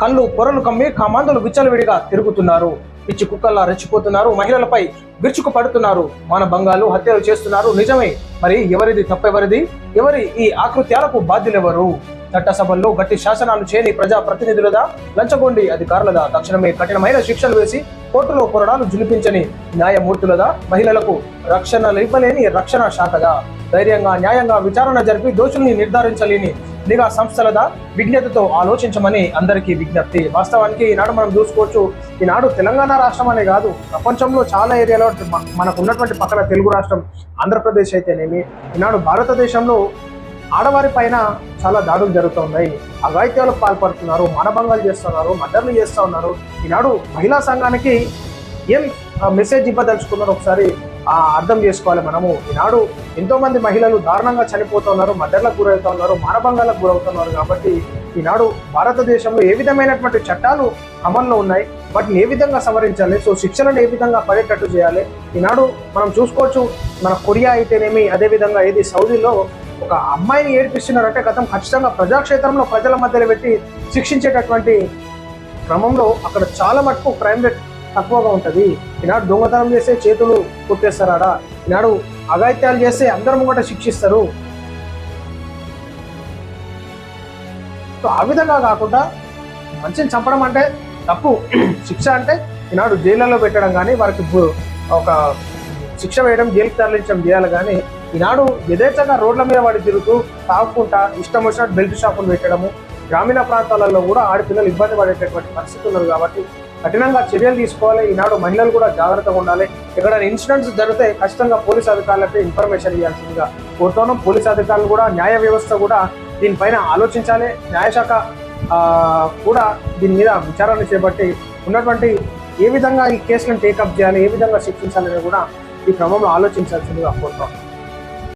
కళ్ళు పొరలు కమ్మి కామాంధులు విచ్చలవిడిగా తిరుగుతున్నారు. పిచ్చి కుక్కల్లా రెచ్చిపోతున్నారు. మహిళలపై విరుచుకు పడుతున్నారు. మన బంగాలు హత్యలు చేస్తున్నారు. నిజమే. మరి ఎవరిది తప్పెవరిది? ఎవరి ఈ ఆకృత్యాలకు బాధ్యులెవరు? చట్టసభల్లో గట్టి శాసనాలు చేయని ప్రజా ప్రతినిధులదా లంచగొండి అధికారులదా? తక్షణమే కఠినమైన శిక్షలు వేసి కోర్టులో పొరడాలు జులిపించని న్యాయమూర్తులదా? మహిళలకు రక్షణ ఇవ్వలేని రక్షణ శాఖదా? ధైర్యంగా న్యాయంగా విచారణ జరిపి దోషుల్ని నిర్ధారించలేని నిఘా సంస్థలదా విజ్ఞతతో ఆలోచించమని అందరికీ విజ్ఞప్తి. వాస్తవానికి ఈనాడు మనం చూసుకోవచ్చు ఈనాడు తెలంగాణ రాష్ట్రం అనే కాదు ప్రపంచంలో చాలా ఏరియాలో మనకు ఉన్నటువంటి పక్కన తెలుగు రాష్ట్రం ఆంధ్రప్రదేశ్ అయితేనేమి ఈనాడు భారతదేశంలో ఆడవారి పైన చాలా దాడులు జరుగుతున్నాయి అఘాయిత్యాలకు పాల్పడుతున్నారు మానభంగాలు చేస్తున్నారు మర్డర్లు చేస్తూ ఉన్నారు. ఈనాడు మహిళా సంఘానికి ఏం మెసేజ్ ఇవ్వదలుచుకున్నారు ఒకసారి అర్థం చేసుకోవాలి మనము. ఈనాడు ఎంతో మంది మహిళలు దారుణంగా చనిపోతున్నారు మర్డర్లకు గురవుతా ఉన్నారు మానభంగాలకు గురవుతున్నారు కాబట్టి ఈనాడు భారతదేశంలో ఏ విధమైనటువంటి చట్టాలు అమల్లో ఉన్నాయి వాటిని ఏ విధంగా సవరించాలి సో శిక్షణను ఏ విధంగా పడేటట్టు చేయాలి ఈనాడు మనం చూసుకోవచ్చు మన కొరియా అయితేనేమి అదే విధంగా ఏది సౌదీలో ఒక అమ్మాయిని ఏడిపిస్తున్నారంటే గతం ఖచ్చితంగా ప్రజాక్షేత్రంలో ప్రజల మధ్యలో పెట్టి శిక్షించేటటువంటి క్రమంలో అక్కడ చాలా మటుకు క్రైమ్ రేట్ తక్కువగా ఉంటుంది. ఈనాడు దొంగతనం చేస్తే చేతులు కొట్టేస్తారాడా? ఈనాడు అగాయిత్యాలు చేస్తే అందరి ముంగట శిక్షిస్తారు. సో ఆ విధంగా కాకుండా మనిషిని చంపడం అంటే తప్పు. శిక్ష అంటే ఈనాడు జైళ్ళలో పెట్టడం కానీ వారికి ఒక శిక్ష వేయడం జైలుకి తరలించడం చేయాలి కానీ ఈనాడు యథేచ్ఛగా రోడ్ల మీద వాడి తిరుగుతూ తాగుకుంటా ఇష్టం వచ్చినట్టు బెల్ట్ షాపులు పెట్టడము గ్రామీణ ప్రాంతాలలో కూడా ఆడపిల్లలు ఇబ్బంది పడేటటువంటి పరిస్థితులు ఉన్నారు కాబట్టి కఠినంగా చర్యలు తీసుకోవాలి. ఈనాడు మహిళలు కూడా జాగ్రత్తగా ఉండాలి. ఎక్కడైనా ఇన్సిడెంట్స్ జరిగితే ఖచ్చితంగా పోలీస్ అధికారులపై ఇన్ఫర్మేషన్ ఇవ్వాల్సిందిగా కోరుతున్నాం పోలీస్ అధికారులు కూడా న్యాయ వ్యవస్థ కూడా దీనిపైన ఆలోచించాలి. న్యాయశాఖ కూడా దీని మీద విచారణ చేపట్టి ఉన్నటువంటి ఏ విధంగా ఈ కేసులను టేకప్ చేయాలి ఏ విధంగా శిక్షించాలని కూడా ఈ క్రమంలో ఆలోచించాల్సిందిగా కోరుతున్నాం